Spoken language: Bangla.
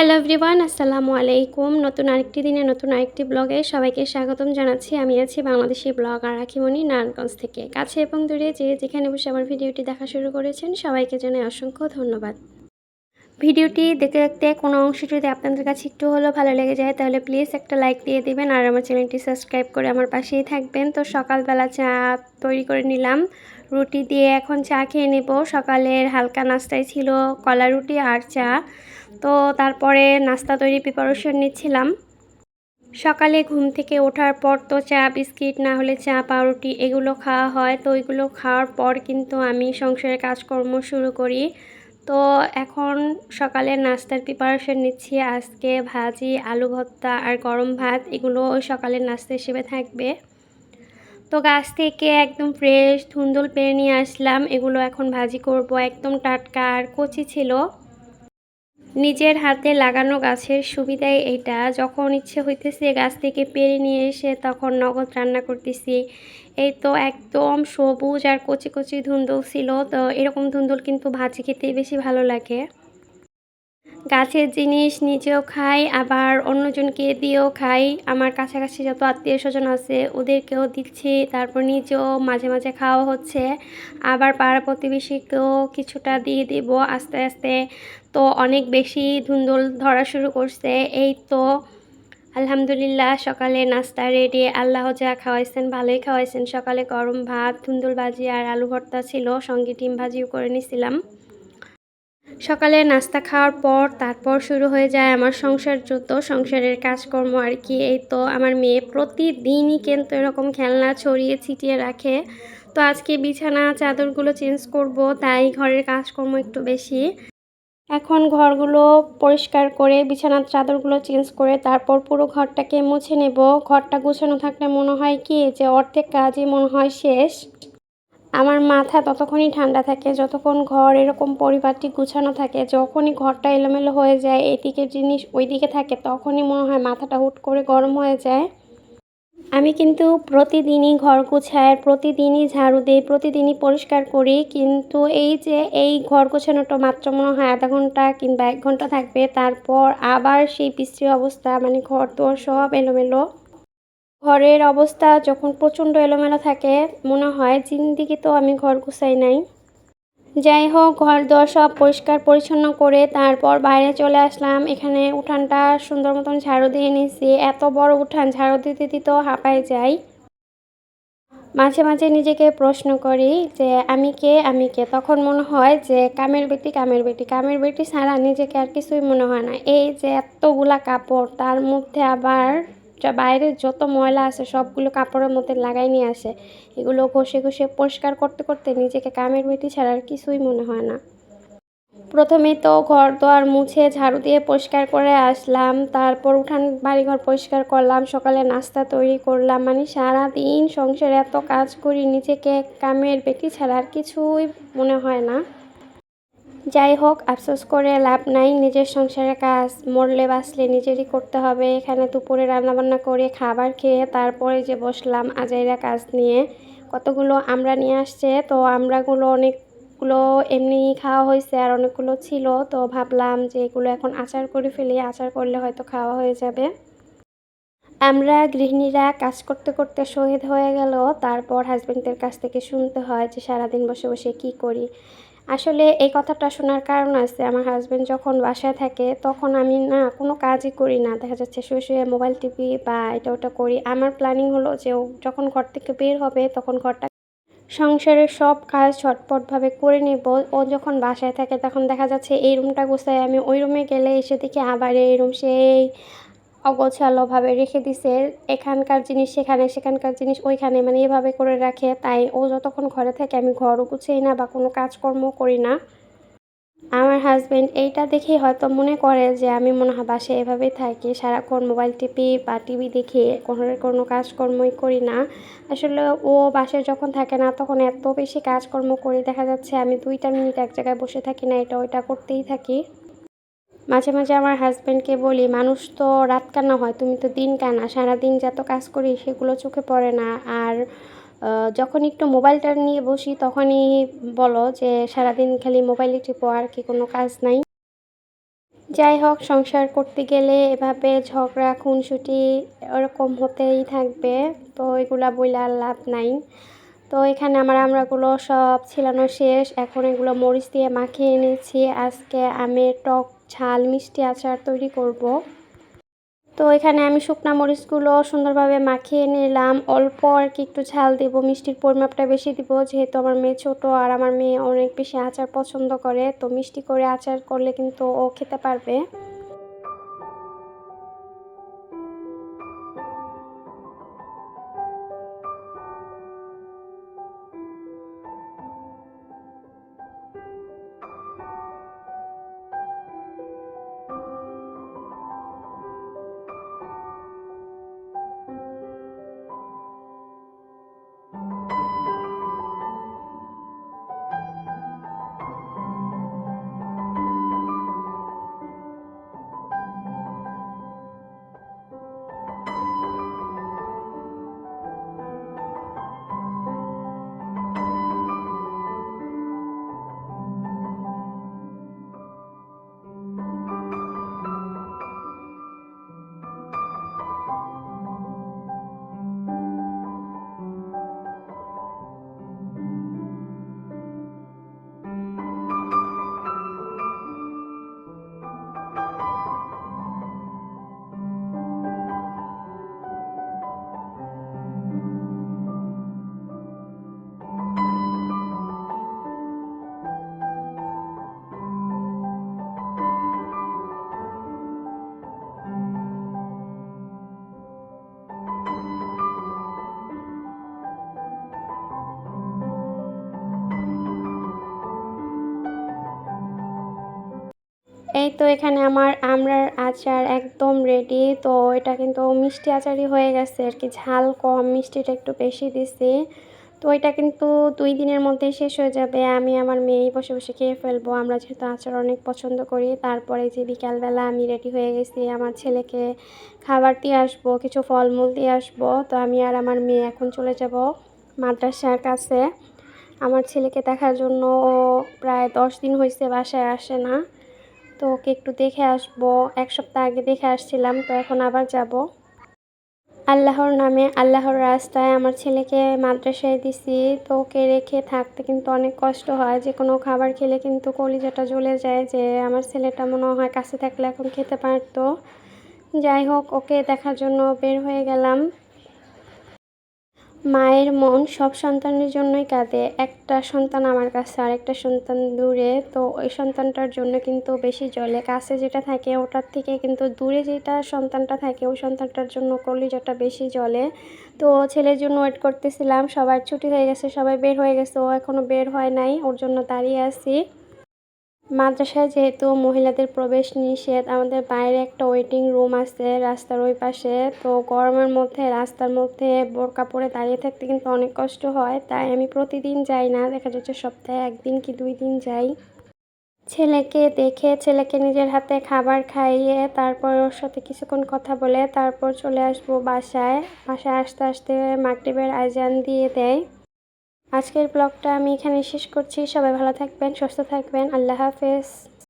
হ্যালো এভরিওয়ান, আসসালামু আলাইকুম। নতুন আরেকটি দিনে নতুন আরেকটি ব্লগে সবাইকে স্বাগতম জানাচ্ছি। আমি আছি বাংলাদেশি ব্লগার রাখিমণি নারায়ণগঞ্জ থেকে। কাছে এবং দূরে যে যেখানে বসে আমার ভিডিওটি দেখা শুরু করেছেন, সবাইকে জানাই অসংখ্য ধন্যবাদ। ভিডিওটি দেখতে দেখতে কোনো অংশ যদি আপনাদের কাছে একটু হলেও ভালো লেগে যায়, তাহলে প্লিজ একটা লাইক দিয়ে দেবেন আর আমার চ্যানেলটি সাবস্ক্রাইব করে আমার পাশেই থাকবেন। তো সকালবেলা চা তৈরি করে নিলাম, রুটি দিয়ে এখন চা খেয়ে নেব। সকালের হালকা নাস্তায় ছিল কলা রুটি আর চা। তো তারপরে নাস্তা তৈরি প্রিপারেশন নিচ্ছিলাম। সকালে ঘুম থেকে ওঠার পর তো চা, বিস্কিট, না হলে চা, পাউরুটি এগুলো খাওয়া হয়। তো এগুলো খাওয়ার পর কিন্তু আমি সংসারের কাজকর্ম শুরু করি। তো এখন সকালের নাস্তার প্রিপারেশন নিচ্ছি। আজকে ভাজি, আলু ভর্তা আর গরম ভাত এগুলো সকালের নাস্তা হিসেবে থাকবে। তো গাছ থেকে একদম ফ্রেশ ধুন্দুল পেরে নিয়ে আসলাম। এগুলো এখন ভাজি করব। একদম টাটকা আর কচি ছিল। নিজের হাতে লাগানো গাছের সুবিধাই এটা। যখন ইচ্ছে হইতেছে গাছ থেকে পেরে নিয়ে এসে তখন নগদ রান্না করতেছি। এই তো একদম সবুজ আর কচি কচি ধুন্দুল ছিল। তো এরকম ধুন্দুল কিন্তু ভাজি খেতে বেশি ভালো লাগে। গাছের জিনিস নিজেও খাই, আবার অন্যজনকে দিয়েও খাই। আমার কাছাকাছি যত আত্মীয় স্বজন আছে, ওদেরকেও দিচ্ছি, তারপর নিজেও মাঝে মাঝে খাওয়া হচ্ছে। আবার পাড়া প্রতিবেশীকেও কিছুটা দিয়ে দেব আস্তে আস্তে। তো অনেক বেশি ধুন্দুল ধরা শুরু করছে। এই তো, আলহামদুলিল্লাহ, সকালে নাস্তা রেডি আল্লাহ যা খাওয়াইছেন ভালোই খাওয়াইছেন। সকালে গরম ভাত, ধুন্দুল ভাজি আর আলু ভর্তা ছিল, সঙ্গে ডিম ভাজিও করে নিছিলাম। সকালে নাস্তা খাওয়ার পর তারপর শুরু হয়ে যায় আমার সংসার যত সংসারের কাজকর্ম আর কি। এই তো আমার মেয়ে প্রতিদিনই কিন্তু এরকম খেলনা ছড়িয়ে ছিটিয়ে রাখে। তো আজকে বিছানা, চাদরগুলো চেঞ্জ করব, তাই ঘরের কাজকর্ম একটু বেশি। এখন ঘরগুলো পরিষ্কার করে, বিছানার চাদরগুলো চেঞ্জ করে তারপর পুরো ঘরটাকে মুছে নেব। ঘরটা গুছানো থাকলে মনে হয় কি যে অর্ধেক কাজই মনে হয় শেষ। আমার মাথা ততক্ষণই ঠান্ডা থাকে, যতক্ষণ ঘর এরকম পরিপাটি গুছানো থাকে, যখনই ঘরটা এলোমেলো হয়ে যায়, এদিকের জিনিস ওইদিকে থাকে, তখনই মনে হয় মাথাটা হুট করে গরম হয়ে যায়। আমি কিন্তু প্রতিদিনই ঘর গুছাই, প্রতিদিনই ঝাড়ু দিই, প্রতিদিনই পরিষ্কার করি, কিন্তু এই যে এই ঘর গোছানোটা মাত্র মনে হয় আধা ঘণ্টা কিংবা এক ঘণ্টা থাকবে, তারপর আবার সেই বিশ্রী অবস্থা মানে ঘর দোর সব এলোমেলো। ঘরের অবস্থা যখন প্রচণ্ড এলোমেলো থাকে, মনে হয় জিন্দিগি তো আমি ঘর গুছাই নাই। যাই হোক, ঘর দর সব পরিষ্কার পরিচ্ছন্ন করে তারপর বাইরে চলে আসলাম। এখানে উঠানটা সুন্দর মতন ঝাড়ু দিয়ে নিয়েছি। এত বড় উঠান, ঝাড়ু দিতে দিতেও হাঁপায় যাই। মাঝে মাঝে নিজেকে প্রশ্ন করি যে, আমি কে? আমি কে? তখন মনে হয় যে, কামের বেটি কামের বেটি। কামের বেটি ছাড়া নিজেকে আর কিছুই মনে হয় না। এই যে এতগুলা কাপড়, তার মধ্যে আবার বাইরের যত ময়লা আছে সবগুলো কাপড়ের মধ্যে লাগাই নিয়ে আসে। এগুলো ঘষে ঘষে পরিষ্কার করতে করতে নিজেকে কামের বেটি ছাড়া আর কিছুই মনে হয় না। প্রথমে তো ঘর দোয়ার মুছে ঝাড়ু দিয়ে পরিষ্কার করে আসলাম, তারপর উঠান বাড়িঘর পরিষ্কার করলাম, সকালে নাস্তা তৈরি করলাম। মানে সারা দিন সংসারে এত কাজ করি, নিজেকে কামের বেটি ছাড়া আর কিছুই মনে হয় না। যাই হোক আফসোস করে লাভ নাই, নিজের সংসারের কাজ, মরলে বাঁচলে নিজেরই করতে হবে, এখানে দুপুরে রান্নাবান্না করে খাবার খেয়ে তারপরে যে বসলাম আজাইরা কাজ নিয়ে, কতগুলো আমরা নিয়ে আসছে, তো আমরাগুলো অনেকগুলো এমনি খাওয়া হয়েছে আর অনেকগুলো ছিল, তো ভাবলাম যে এগুলো এখন আচার করে ফেলি, আচার করলে হয়তো খাওয়া হয়ে যাবে। আমরা গৃহিণীরা কাজ করতে করতে শহীদ হয়ে গেল, তারপর হাজব্যান্ডের কাছ থেকে শুনতে হয় যে সারাদিন বসে বসে কি করি। আসলে এই কথাটা শোনার কারণ আছে, আমার হাজব্যান্ড যখন বাসায় থাকে তখন আমি না কোনো কাজই করি না। দেখা যাচ্ছে শুয়ে শুয়ে মোবাইল টিপি বা এটা ওটা করি। আমার প্ল্যানিং হলো যে ও যখন ঘর থেকে বের হবে তখন ঘরটা সংসারের সব কাজ ঝটপটভাবে করে নেব। ও যখন বাসায় থাকে তখন দেখা যাচ্ছে এই রুমটা গোছায় আমি ওই রুমে গেলে এসে দেখি আবার এই রুম সেই অগোছালোভাবে রেখে দিছে। এখানকার জিনিস সেখানে, সেখানকার জিনিস ওইখানে মানে এভাবে করে রাখে। তাই ও যতক্ষণ ঘরে থাকে আমি ঘরও গুছাই না বা কোনো কাজকর্ম করি না। আমার হাজব্যান্ড এইটা দেখেই হয়তো মনে করে যে আমি মনে হয় বাসে এভাবেই থাকি। সারাক্ষণ মোবাইল টিপি বা টিভি দেখি কোনো কোনো কাজকর্মই করি না। আসলে ও বাসায় যখন থাকে না তখন এত বেশি কাজকর্ম করি। দেখা যাচ্ছে আমি দুইটা মিনিট এক জায়গায় বসে থাকি না, এটা ওইটা করতেই থাকি। মাঝে মাঝে আমার হাজব্যান্ডকে বলি, মানুষ তো রাত কান্না হয়, তুমি তো দিন কানা সারাদিন যত কাজ করি সেগুলো চোখে পড়ে না। আর যখন একটু মোবাইলটা নিয়ে বসি তখনই বলো যে, সারাদিন খালি মোবাইলে টিপো, আর কি কোনো কাজ নাই? যাই হোক, সংসার করতে গেলে এভাবে ঝগড়া, খুনসুটি ওরকম হতেই থাকবে, তো এগুলা বইলে আর লাভ নাই। তো এখানে আমার আমরাগুলো সব ছিলানো শেষ, এখন এগুলো মরিচ দিয়ে মাখিয়ে নিয়েছি আজকে আমের টক ঝাল মিষ্টি আচার তৈরি করব। তো এখানে আমি শুকনা মরিচগুলো সুন্দরভাবে মাখিয়ে নিলাম। অল্প আর কি একটু ঝাল দেব, মিষ্টির পরিমাপটা বেশি দিব, যেহেতু আমার মেয়ে ছোট আর আমার মেয়ে অনেক বেশি আচার পছন্দ করে। তো মিষ্টি করে আচার করলে কিন্তু ও খেতে পারবে। এই তো এখানে আমার আমড়ার আচার একদম রেডি তো এটা কিন্তু মিষ্টি আচারই হয়ে গেছে আর কি। ঝাল কম, মিষ্টিটা একটু বেশি দিছি। তো এটা কিন্তু দুই দিনের মধ্যে শেষ হয়ে যাবে। আমি আমার মেয়েই বসে বসে খেয়ে ফেলব। আমরা যেহেতু আচার অনেক পছন্দ করি, তারপরে যে বিকালবেলা আমি রেডি হয়ে গেছি, আমার ছেলেকে খাবার দিয়ে আসব, কিছু ফলমূল দিয়ে আসব, তো আমি আর আমার মেয়ে এখন চলে যাব মাদ্রাসার কাছে। আমার ছেলেকে দেখার জন্য প্রায় দশ দিন হয়েছে বাসায় আসে না। তো ওকে একটু দেখে আসব। এক সপ্তাহ আগে দেখে আসছিলাম, তো এখন আবার যাব। আল্লাহর নামে, আল্লাহর রাস্তায় আমার ছেলেকে মাদ্রাসায় দিছি। তো ওকে রেখে থাকতে কিন্তু অনেক কষ্ট হয়। যে কোনো খাবার খেলে কিন্তু কলিজাটা জ্বলে যায় যে আমার ছেলেটা মনে হয় কাছে থাকলে এখন খেতে পারতো। যাই হোক, ওকে দেখার জন্য বের হয়ে গেলাম। মায়ের মন সব সন্তানের জন্যই কাঁদে। একটা সন্তান আমার কাছে আর একটা সন্তান দূরে। তো ওই সন্তানটার জন্য কিন্তু বেশি জলে। কাছে যেটা থাকে ওটার থেকে কিন্তু দূরে যেটা সন্তানটা থাকে, ওই সন্তানটার জন্য কলিজাটা বেশি জলে তো ছেলের জন্য ওয়েট করতেছিলাম। সবার ছুটি হয়ে গেছে, সবাই বের হয়ে গেছে। ও এখনও বের হয় নাই, ওর জন্য দাঁড়িয়ে আছি। মাদ্রাসায় যেহেতু মহিলাদের প্রবেশ নিষেধ, আমাদের বাইরে একটা ওয়েটিং রুম আছে রাস্তার ওই পাশে। তো গরমের মধ্যে, রাস্তার মধ্যে বোরকা পরে দাঁড়িয়ে থাকতে কিন্তু অনেক কষ্ট হয়। তাই আমি প্রতিদিন যাই না, দেখা যাচ্ছে সপ্তাহে একদিন কি দুই দিন যাই। ছেলেকে দেখে, ছেলেকে নিজের হাতে খাবার খাইয়ে, তারপর ওর সাথে কিছুক্ষণ কথা বলে, তারপর চলে আসব বাসায়। বাসায় আসতে আসতে মাগরিবের আয়োজন দিয়ে দেয়। আজকের ব্লগটা আমি এখানে শেষ করছি। সবাই ভালো থাকবেন সুস্থ থাকবেন। আল্লাহ হাফেজ।